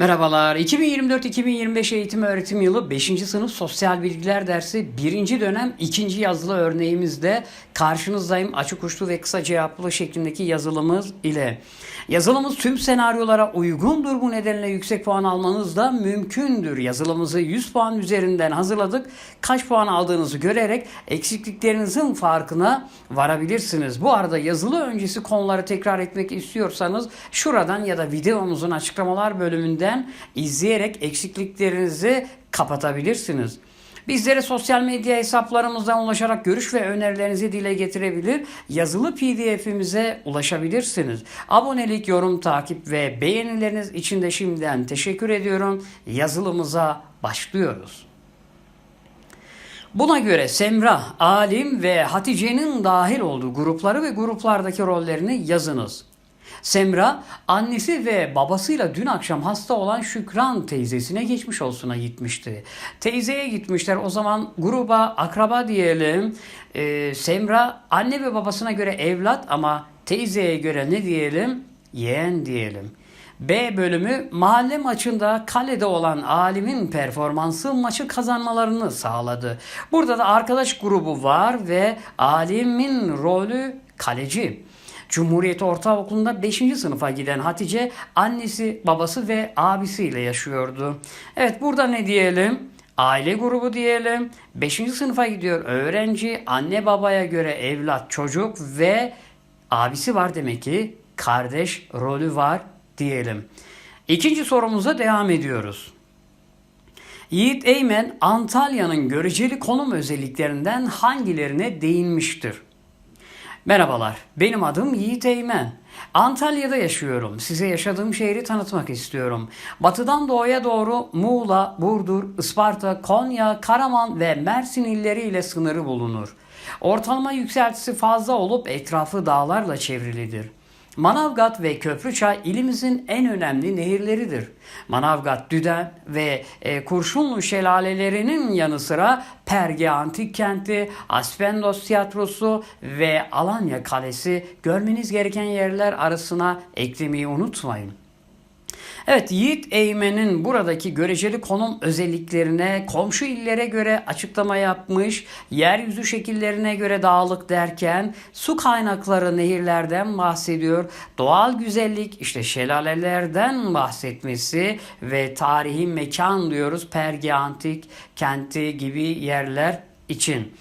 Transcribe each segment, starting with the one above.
Merhabalar. 2024-2025 eğitim öğretim yılı 5. sınıf sosyal bilgiler dersi 1. dönem 2. yazılı örneğimizde karşınızdayım. Açık uçlu ve kısa cevaplı şeklindeki yazılımız ile. Yazılımız tüm senaryolara uygundur bu nedenle yüksek puan almanız da mümkündür. Yazılımızı 100 puan üzerinden hazırladık. Kaç puan aldığınızı görerek eksikliklerinizin farkına varabilirsiniz. Bu arada yazılı öncesi konuları tekrar etmek istiyorsanız şuradan ya da videomuzun açıklamalar bölümünden izleyerek eksikliklerinizi kapatabilirsiniz. Bizlere sosyal medya hesaplarımızdan ulaşarak görüş ve önerilerinizi dile getirebilir, yazılı pdf'imize ulaşabilirsiniz. Abonelik, yorum, takip ve beğenileriniz için de şimdiden teşekkür ediyorum. Yazılımıza başlıyoruz. Buna göre Semra, Alim ve Hatice'nin dahil olduğu grupları ve gruplardaki rollerini yazınız. Semra, annesi ve babasıyla dün akşam hasta olan Şükran teyzesine geçmiş olsuna gitmişti. Teyzeye gitmişler o zaman gruba akraba diyelim. Ee, Semra anne ve babasına göre evlat ama teyzeye göre ne diyelim? Yeğen diyelim. B bölümü mahalle maçında kalede olan alimin performansı maçı kazanmalarını sağladı. Burada da arkadaş grubu var ve alimin rolü kaleci. Cumhuriyet Ortaokulu'nda 5. sınıfa giden Hatice annesi, babası ve abisiyle yaşıyordu. Evet burada ne diyelim? Aile grubu diyelim. 5. sınıfa gidiyor öğrenci, anne babaya göre evlat, çocuk ve abisi var demek ki kardeş rolü var diyelim. İkinci sorumuza devam ediyoruz. Yiğit Eymen Antalya'nın göreceli konum özelliklerinden hangilerine değinmiştir? Merhabalar, benim adım Yiğit Eymen. Antalya'da yaşıyorum. Size yaşadığım şehri tanıtmak istiyorum. Batıdan doğuya doğru Muğla, Burdur, Isparta, Konya, Karaman ve Mersin illeri ile sınırı bulunur. Ortalama yükseltisi fazla olup etrafı dağlarla çevrilidir. Manavgat ve Köprüçay ilimizin en önemli nehirleridir. Manavgat, Düden ve e, Kurşunlu şelalelerinin yanı sıra Perge Antik Kenti, Aspendos Tiyatrosu ve Alanya Kalesi görmeniz gereken yerler arasına eklemeyi unutmayın. Evet Yiğit Eymen'in buradaki göreceli konum özelliklerine komşu illere göre açıklama yapmış, yeryüzü şekillerine göre dağlık derken su kaynakları nehirlerden bahsediyor. Doğal güzellik işte şelalelerden bahsetmesi ve tarihi mekan diyoruz Perge Antik kenti gibi yerler için.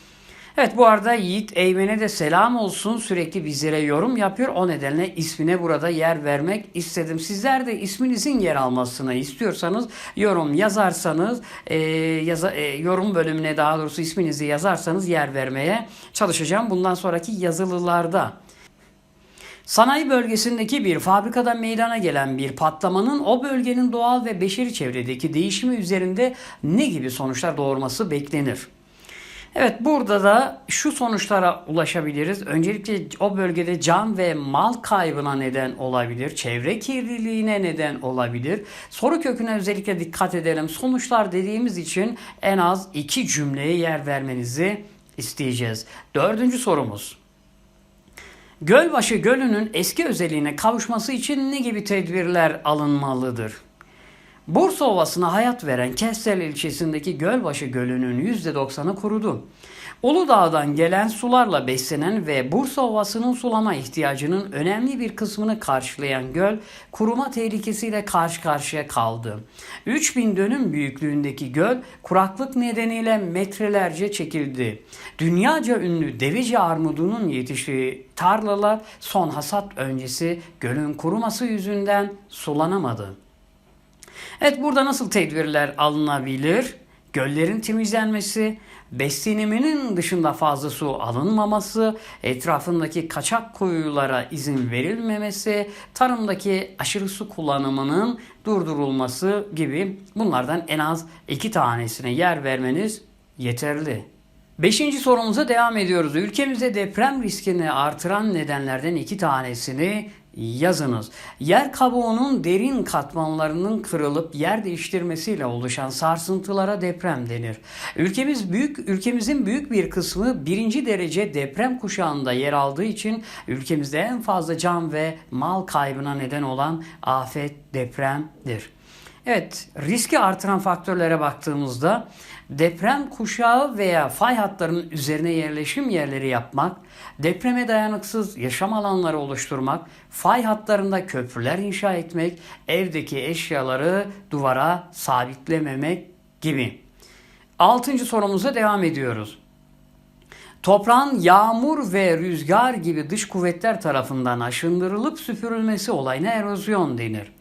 Evet bu arada Yiğit Eymen'e de selam olsun. Sürekli bizlere yorum yapıyor. O nedenle ismine burada yer vermek istedim. Sizler de isminizin yer almasını istiyorsanız yorum yazarsanız e, yaza, e, yorum bölümüne daha doğrusu isminizi yazarsanız yer vermeye çalışacağım. Bundan sonraki yazılılarda. Sanayi bölgesindeki bir fabrikada meydana gelen bir patlamanın o bölgenin doğal ve beşeri çevredeki değişimi üzerinde ne gibi sonuçlar doğurması beklenir? Evet burada da şu sonuçlara ulaşabiliriz. Öncelikle o bölgede can ve mal kaybına neden olabilir. Çevre kirliliğine neden olabilir. Soru köküne özellikle dikkat edelim. Sonuçlar dediğimiz için en az iki cümleye yer vermenizi isteyeceğiz. Dördüncü sorumuz. Gölbaşı Gölü'nün eski özelliğine kavuşması için ne gibi tedbirler alınmalıdır? Bursa Ovası'na hayat veren Kessel ilçesindeki Gölbaşı Gölü'nün %90'ı kurudu. Uludağ'dan gelen sularla beslenen ve Bursa Ovası'nın sulama ihtiyacının önemli bir kısmını karşılayan göl kuruma tehlikesiyle karşı karşıya kaldı. 3000 dönüm büyüklüğündeki göl kuraklık nedeniyle metrelerce çekildi. Dünyaca ünlü Deveci armudunun yetiştiği tarlalar son hasat öncesi gölün kuruması yüzünden sulanamadı. Evet burada nasıl tedbirler alınabilir? Göllerin temizlenmesi, besleniminin dışında fazla su alınmaması, etrafındaki kaçak kuyulara izin verilmemesi, tarımdaki aşırı su kullanımının durdurulması gibi bunlardan en az iki tanesine yer vermeniz yeterli. Beşinci sorumuza devam ediyoruz. Ülkemizde deprem riskini artıran nedenlerden iki tanesini yazınız. Yer kabuğunun derin katmanlarının kırılıp yer değiştirmesiyle oluşan sarsıntılara deprem denir. Ülkemiz büyük ülkemizin büyük bir kısmı birinci derece deprem kuşağında yer aldığı için ülkemizde en fazla can ve mal kaybına neden olan afet depremdir. Evet, riski artıran faktörlere baktığımızda deprem kuşağı veya fay hatlarının üzerine yerleşim yerleri yapmak, depreme dayanıksız yaşam alanları oluşturmak, fay hatlarında köprüler inşa etmek, evdeki eşyaları duvara sabitlememek gibi. Altıncı sorumuza devam ediyoruz. Toprağın yağmur ve rüzgar gibi dış kuvvetler tarafından aşındırılıp süpürülmesi olayına erozyon denir.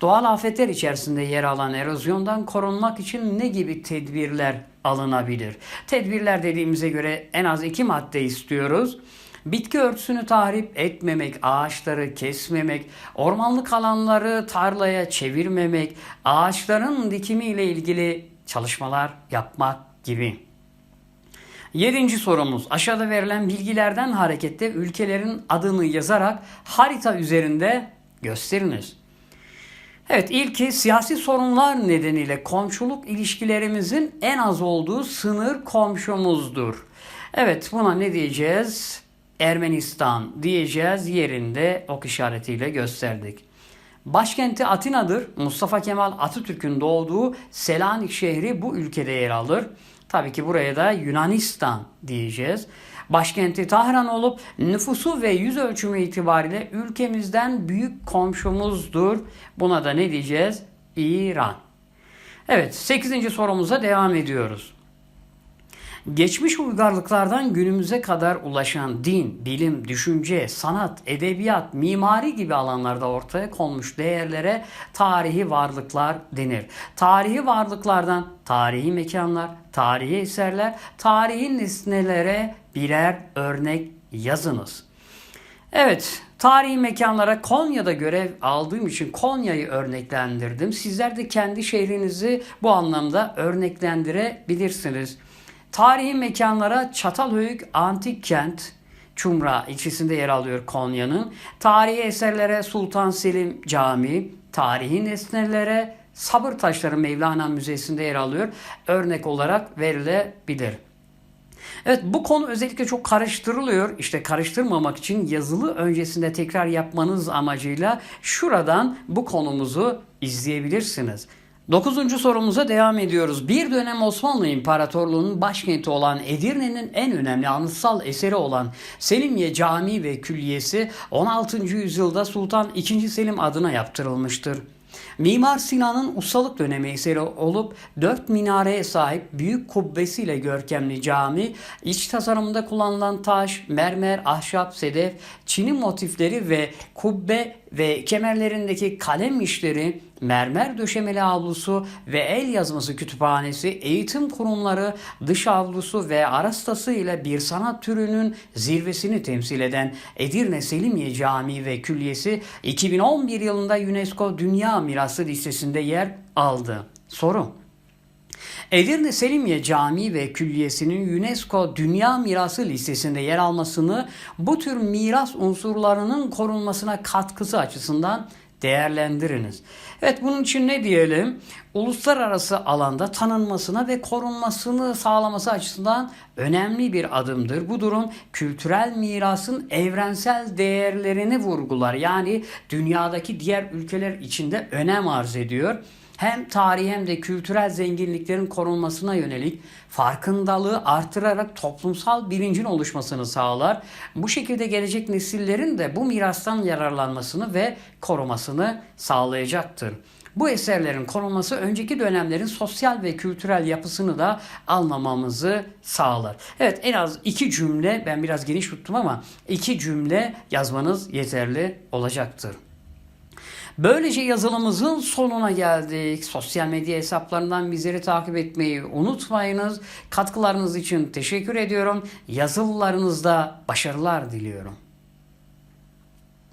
Doğal afetler içerisinde yer alan erozyondan korunmak için ne gibi tedbirler alınabilir? Tedbirler dediğimize göre en az iki madde istiyoruz. Bitki örtüsünü tahrip etmemek, ağaçları kesmemek, ormanlık alanları tarlaya çevirmemek, ağaçların dikimi ile ilgili çalışmalar yapmak gibi. Yedinci sorumuz. Aşağıda verilen bilgilerden hareketle ülkelerin adını yazarak harita üzerinde gösteriniz. Evet ilki siyasi sorunlar nedeniyle komşuluk ilişkilerimizin en az olduğu sınır komşumuzdur. Evet buna ne diyeceğiz? Ermenistan diyeceğiz yerinde ok işaretiyle gösterdik. Başkenti Atina'dır. Mustafa Kemal Atatürk'ün doğduğu Selanik şehri bu ülkede yer alır. Tabii ki buraya da Yunanistan diyeceğiz. Başkenti Tahran olup nüfusu ve yüz ölçümü itibariyle ülkemizden büyük komşumuzdur. Buna da ne diyeceğiz? İran. Evet 8. sorumuza devam ediyoruz. Geçmiş uygarlıklardan günümüze kadar ulaşan din, bilim, düşünce, sanat, edebiyat, mimari gibi alanlarda ortaya konmuş değerlere tarihi varlıklar denir. Tarihi varlıklardan tarihi mekanlar, tarihi eserler, tarihi nesnelere birer örnek yazınız. Evet, tarihi mekanlara Konya'da görev aldığım için Konya'yı örneklendirdim. Sizler de kendi şehrinizi bu anlamda örneklendirebilirsiniz. Tarihi mekanlara Çatalhöyük Antik Kent, Çumra ilçesinde yer alıyor Konya'nın. Tarihi eserlere Sultan Selim Camii, tarihi nesnelere Sabır Taşları Mevlana Müzesi'nde yer alıyor. Örnek olarak verilebilir. Evet bu konu özellikle çok karıştırılıyor. İşte karıştırmamak için yazılı öncesinde tekrar yapmanız amacıyla şuradan bu konumuzu izleyebilirsiniz. Dokuzuncu sorumuza devam ediyoruz. Bir dönem Osmanlı İmparatorluğu'nun başkenti olan Edirne'nin en önemli anıtsal eseri olan Selimiye Camii ve Külliyesi 16. yüzyılda Sultan II. Selim adına yaptırılmıştır. Mimar Sinan'ın ustalık dönemi eseri olup dört minareye sahip büyük kubbesiyle görkemli cami, iç tasarımında kullanılan taş, mermer, ahşap, sedef, çini motifleri ve kubbe ve kemerlerindeki kalem işleri, mermer döşemeli avlusu ve el yazması kütüphanesi, eğitim kurumları, dış avlusu ve arastası ile bir sanat türünün zirvesini temsil eden Edirne Selimiye Camii ve Külliyesi 2011 yılında UNESCO Dünya Mirası listesinde yer aldı. Soru Edirne Selimiye Camii ve Külliyesi'nin UNESCO Dünya Mirası listesinde yer almasını bu tür miras unsurlarının korunmasına katkısı açısından değerlendiriniz. Evet bunun için ne diyelim? Uluslararası alanda tanınmasına ve korunmasını sağlaması açısından önemli bir adımdır. Bu durum kültürel mirasın evrensel değerlerini vurgular. Yani dünyadaki diğer ülkeler içinde önem arz ediyor hem tarihi hem de kültürel zenginliklerin korunmasına yönelik farkındalığı artırarak toplumsal bilincin oluşmasını sağlar. Bu şekilde gelecek nesillerin de bu mirastan yararlanmasını ve korumasını sağlayacaktır. Bu eserlerin korunması önceki dönemlerin sosyal ve kültürel yapısını da anlamamızı sağlar. Evet en az iki cümle ben biraz geniş tuttum ama iki cümle yazmanız yeterli olacaktır. Böylece yazılımımızın sonuna geldik. Sosyal medya hesaplarından bizleri takip etmeyi unutmayınız. Katkılarınız için teşekkür ediyorum. Yazılılarınızda başarılar diliyorum.